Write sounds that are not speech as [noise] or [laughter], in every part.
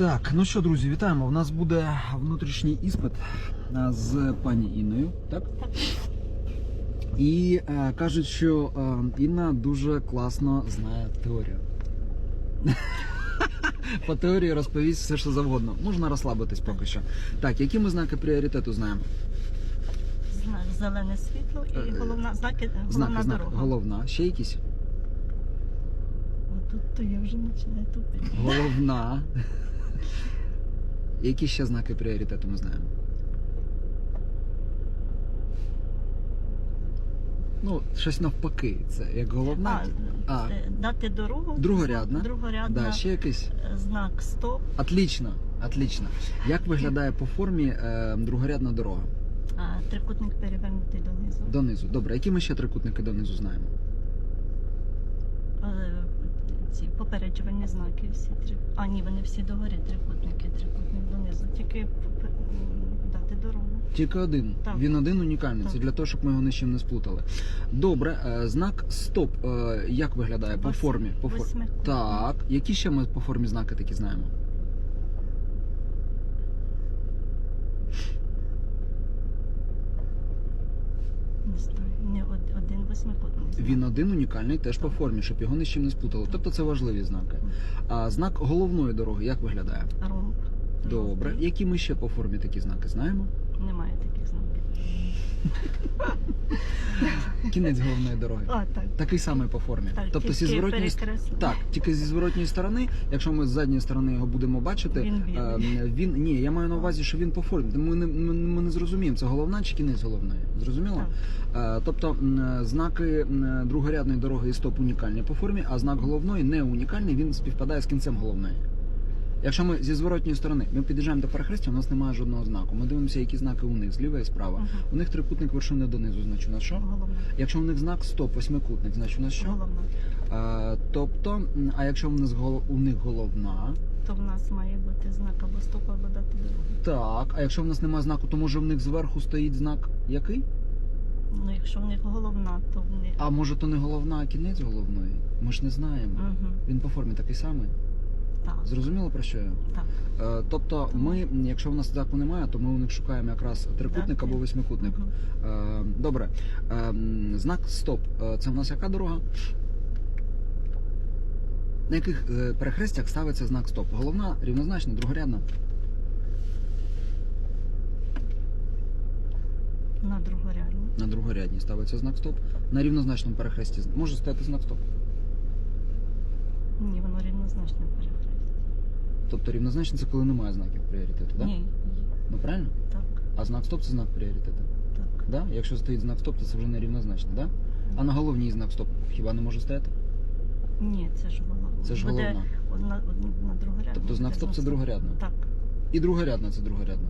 Так, ну що, друзі, вітаємо. У нас буде внутрішній іспит з пані Інною, так? І е, кажуть, що е, Інна дуже класно знає теорію. [laughs] По теорії розповість все, що завгодно. Можна розслабитись поки що. Так, які ми знаки пріоритету знаємо? Знак зелене світло і Е, головна знаки головна знак, дорога. головна. Ще якісь? Отут то я вже починаю тупити. Головна. Які ще знаки пріоритету ми знаємо? Ну, щось навпаки. Це як головна. А, А. е, дати дорогу. Другорядна. Другорядна. Да, ще якийсь. Е, Знак стоп. Отлично, отлично. Як виглядає по формі е, другорядна дорога? А, трикутник перевернутий донизу. Донизу. Добре, які ми ще трикутники донизу знаємо? Е, Ці попереджувальні знаки всі три. А, ні, вони всі догори трикутники, трикутник донизу. Тільки дати дорогу. Тільки один. Так. Він один унікальний. Це для того, щоб ми його нищим не сплутали. Добре, е, знак стоп. е, Як виглядає по формі? По фор... Так. Які ще ми по формі знаки такі знаємо? Не знаю, не од- один восьмикутний. знак. Він один унікальний теж по формі, щоб його ні з чим не спутало. Тобто це важливі знаки. А знак головної дороги як виглядає? Ромб. Добре. Які ми ще по формі такі знаки знаємо? Немає таких знаків. Кінець головної дороги. А, так. Такий самий по формі. Так, тобто зі зворотньої. Так, тільки зі зворотньої сторони, якщо ми з задньої сторони його будемо бачити, Він білий. е, він ні, я маю на увазі, що він по формі. Ми не, ми, ми не зрозуміємо, це головна чи кінець головної. Зрозуміло? Так. Е, Тобто знаки другорядної дороги і стоп унікальні по формі, а знак головної не унікальний, він співпадає з кінцем головної. Якщо ми зі зворотньої сторони ми під'їжджаємо до перехрестя, у нас немає жодного знаку. Ми дивимося, які знаки у них зліва і справа. Мгм. У них трикутник вершини донизу, значить у нас що? Головна. Якщо у них знак стоп, восьмикутник, значить у нас що? Головна. Е, тобто, а якщо у них, гол- у них головна, То в нас має бути знак або стоп, або дати дорогу. так. А якщо в нас немає знаку, то може в них зверху стоїть знак який? Ну, якщо в них головна, то вони. А може то не головна, а кінець головної? Ми ж не знаємо. Угу. Він по формі такий самий. Так. Зрозуміло про що я? Так. Е, тобто, ми, якщо в нас знаку немає, то ми у них шукаємо якраз трикутник Так, або восьмикутник. Мгм. Е, добре. Е, знак стоп. Е, Це в нас яка дорога? На яких е, перехрестях ставиться знак стоп? Головна, рівнозначна, другорядна? На другорядну. На другорядній ставиться знак стоп. На рівнозначному перехресті може стояти знак стоп. Ні, воно рівнозначне перехрест. Тобто рівнозначно це коли немає знаків пріоритету, так? Ні. Ну правильно? Так. А знак стоп це знак пріоритету. Так. Да? Якщо стоїть знак стоп, то це вже не рівнозначно, да? А на головній знак стоп хіба не може стояти? Ні, це ж головна. Це ж Буде головна. На, на, на другорядну. Тобто знак стоп це другорядна. Так. І другорядна це другорядна.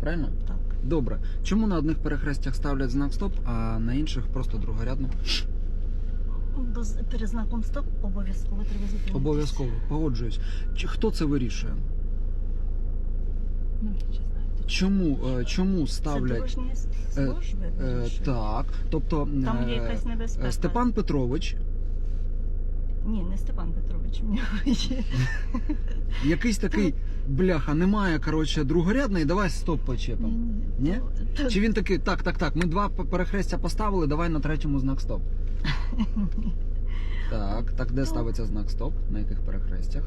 Правильно? Так. Добре. Чому на одних перехрестях ставлять знак стоп, а на інших просто другорядно? Бо перед знаком стоп обов'язково треба зупинитися. Обов'язково, погоджуюсь. Чи хто це вирішує? Ну, чи знаєте. Чому, е, чому Це ставлять дорожні Е, служби. е, вирішують. так? Тобто Там є е, якась небезпека. Степан Петрович, Ні, не Степан Петрович. Мені є. [laughs] якийсь такий бляха, немає коротше другорядний, давай стоп почепимо. Ні? Чи він такий, так, так, так, ми два п- перехрестя поставили, давай на третьому знак стоп. [laughs] Так, так де ставиться знак стоп? На яких перехрестях?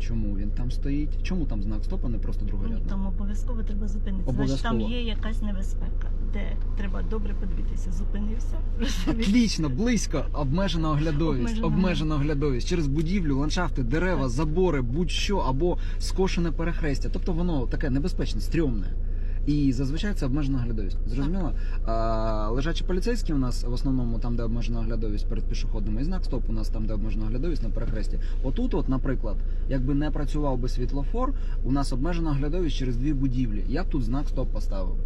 Чому він там стоїть? Чому там знак стоп, а не просто Ні, другорядний? там обов'язково треба зупинитися. Значить, там Обов'язково. є якась небезпека, де треба добре подивитися. Зупинився. Отлично, близько, обмежена оглядовість, Обмежена. обмежена оглядовість через будівлю, ландшафти, дерева, Так. забори, будь-що або скошене перехрестя. Тобто воно таке небезпечне, стрьомне. І зазвичай це обмежена оглядовість. Зрозуміло? А, лежачі поліцейські у нас в основному там, де обмежена оглядовість перед пішохідними, і знак стоп у нас там, де обмежена оглядовість на перехресті. Отут, от, наприклад, якби не працював би світлофор, у нас обмежена оглядовість через дві будівлі. Я б тут знак стоп поставив.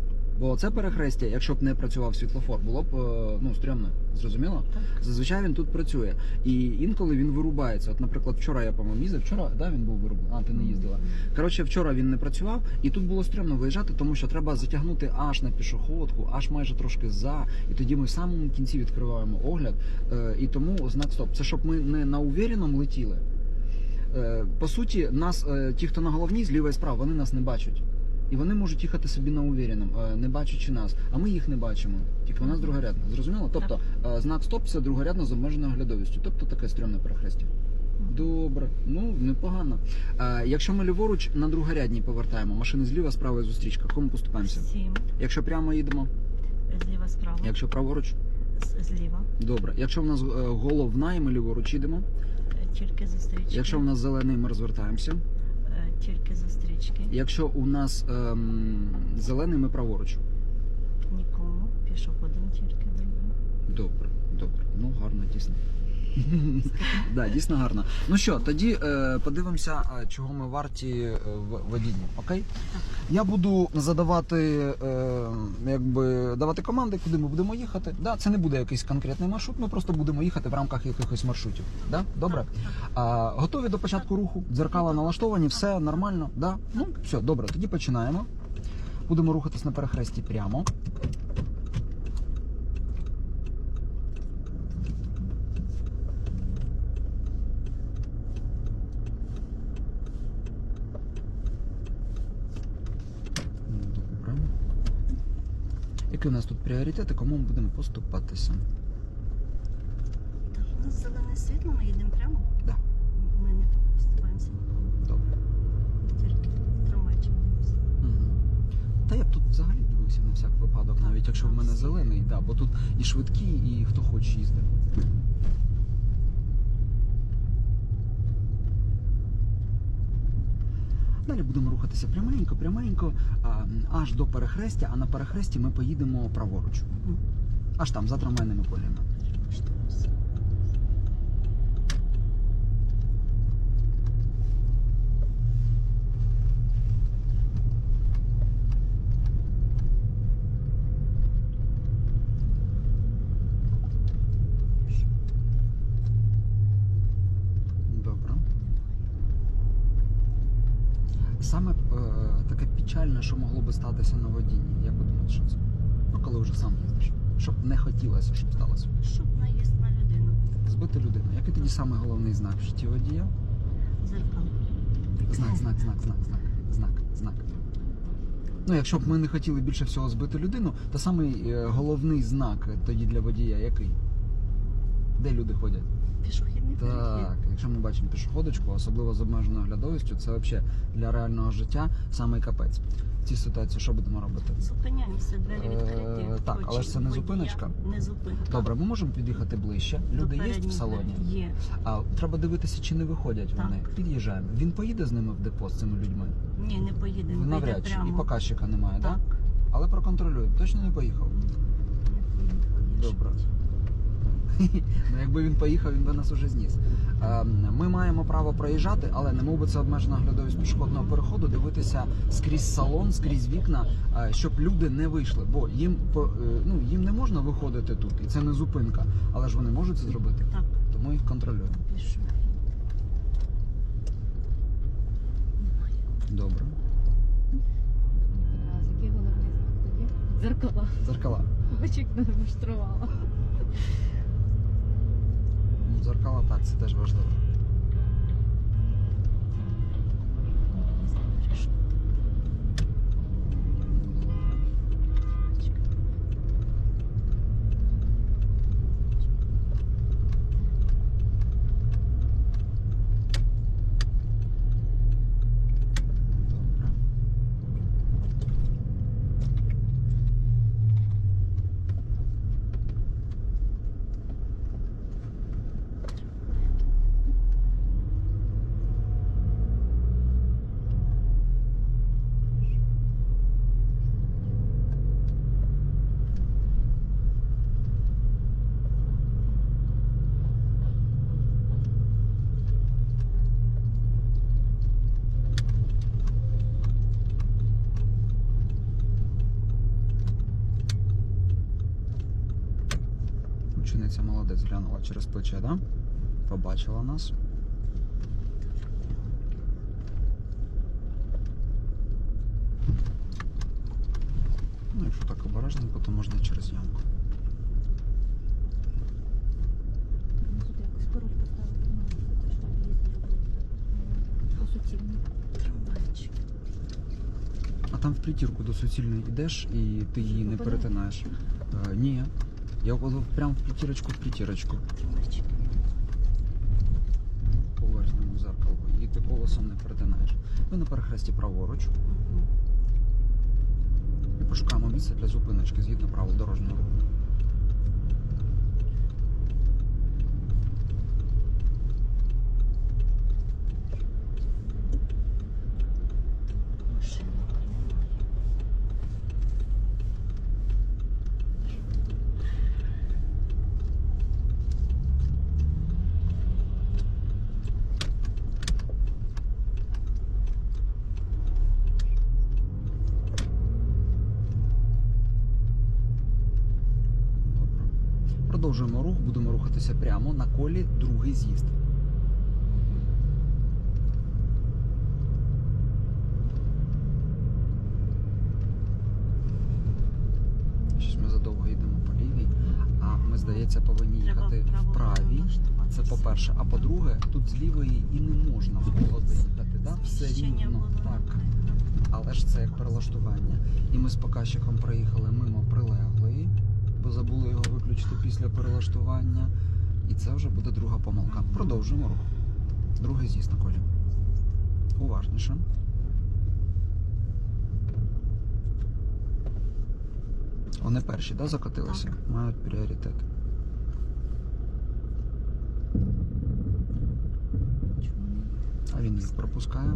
Бо це перехрестя, якщо б не працював світлофор, було б е, ну стрьомне. Зрозуміло? Так. Зазвичай він тут працює. І інколи він вирубається. От, наприклад, вчора я по-моєму їздив. Вчора, да, він був вирублений. А, ти не їздила. Коротше, вчора він не працював, і тут було стрьомно виїжджати, тому що треба затягнути аж на пішоходку, аж майже трошки за. І тоді ми в самому кінці відкриваємо огляд. Е, і тому знак стоп. Це щоб ми не на увіреному летіли. Е, По суті, нас, ті, хто на головній, зліва і справа, вони нас не бачать. І вони можуть їхати собі на увіреному, е, не бачачи нас, а ми їх не бачимо. Тільки у нас другорядна. Зрозуміло? Тобто е, знак стоп це другорядна з обмеженою оглядовістю. Тобто таке стрьомне перехрестя. Добре, ну непогано. Е, якщо ми ліворуч на другорядній повертаємо, машини зліва, справа і зустрічка. Кому поступаємося? Сім. Якщо прямо їдемо, Зліва справа. якщо праворуч, Зліва. добре. Якщо в нас головна і ми ліворуч їдемо, Тільки зустрічки. якщо в нас зелений, ми розвертаємося. Тільки зустрічки. Якщо у нас ем, зелений, ми праворуч. Нікому. Пішоходом тільки другим. Добре, добре. Ну гарно, дійсно. Да, дійсно гарно. Ну що, тоді е, подивимося, чого ми варті е, в водінні. Окей? Я буду задавати, е, якби давати команди, куди ми будемо їхати. Да, це не буде якийсь конкретний маршрут, ми просто будемо їхати в рамках якихось маршрутів. Да? Добре? А, готові до початку руху? Дзеркала налаштовані, все нормально. Да? Ну, все, добре, тоді починаємо. Будемо рухатись на перехресті прямо. Добре. Які у нас тут пріоритети, кому ми будемо поступатися? Так, у нас зелене світло, ми їдемо прямо. Да. Ми не поступаємося нікому. Добре. Тільки трамвайчик дивимося. Мгм. Та я б тут взагалі дивився на всяк випадок, навіть якщо в мене зелений, да, бо тут і швидкі, і хто хоче їздить. Далі будемо рухатися пряменько, пряменько, аж до перехрестя, а на перехресті ми поїдемо праворуч. Аж там, за трамвайними полями. Штовхнувся. Добре. Саме е, таке печальне, що могло би статися на водінні. Як ви думаєте, що це? Ну, коли вже сам їздиш. Щоб не хотілося, щоб сталося. Щоб наїзд на людину. Збити людину. Який тоді самий головний знак в житті водія? Зеркало. Знак, знак, знак, знак, знак, знак, знак. Ну, якщо б ми не хотіли більше всього збити людину, то самий е, головний знак тоді для водія який? Де люди ходять? Пішохідний Так, якщо ми бачимо пішоходочку, особливо з обмеженою оглядовістю, це взагалі для реального життя самий капець. В цій ситуації що будемо робити? Зупиняємося, двері Е, відкриті. так, але ж це не зупиночка. Не зупинка. Добре, ми можемо під'їхати ближче. Люди є в салоні. Є. А треба дивитися, чи не виходять Так. вони. Під'їжджаємо. Він поїде з ними в депо з цими людьми? Ні, не поїдемо. Навряд Вийде чи. І прямо. показчика немає, так? Так. Але проконтролюємо. Точно не поїхав. Не поїхав, Добре. Ну, якби він поїхав, він би нас уже зніс. Ем, Ми маємо право проїжджати, але не мов би це обмежена оглядовість пішохідного переходу, дивитися скрізь салон, скрізь вікна, е, щоб люди не вийшли. Бо їм е, ну їм не можна виходити тут, і це не зупинка. Але ж вони можуть це зробити, Так, тому їх контролюємо. Добре. Який головний знак тоді? Дзеркала. Зеркала. Бачик не демонструвала. Ну, Зеркала так, це теж Гусениця молодець глянула через плече, да? Побачила нас. Ну, якщо так обережненько, то можна через ямку. А там в притірку до суцільної йдеш і ти її не перетинаєш. Е, ні. Я от прям в пятерочку, в пятерочку. Поверхному зеркалу. І ти колесом не перетинаєш. Ми на перехресті праворуч. І пошукаємо місце для зупиночки згідно правил дорожнього руху. Машина немає. Добре. Продовжуємо рух, будемо рухатися прямо на колі другий з'їзд. Щось ми задовго йдемо по лівій, а ми, здається, повинні їхати в правій. Це по-перше. А по-друге, тут з лівої і не можна було доїхати, да? Все рівно. Так. Але ж це як перелаштування. І ми з показчиком проїхали мимо прилеглої, бо забули його виключити після перелаштування. І це вже буде друга помилка. Продовжуємо рух. Другий з'їзд на колі. Уважніше. Вони перші, да, закотилися? Мають пріоритет. А він їх пропускає.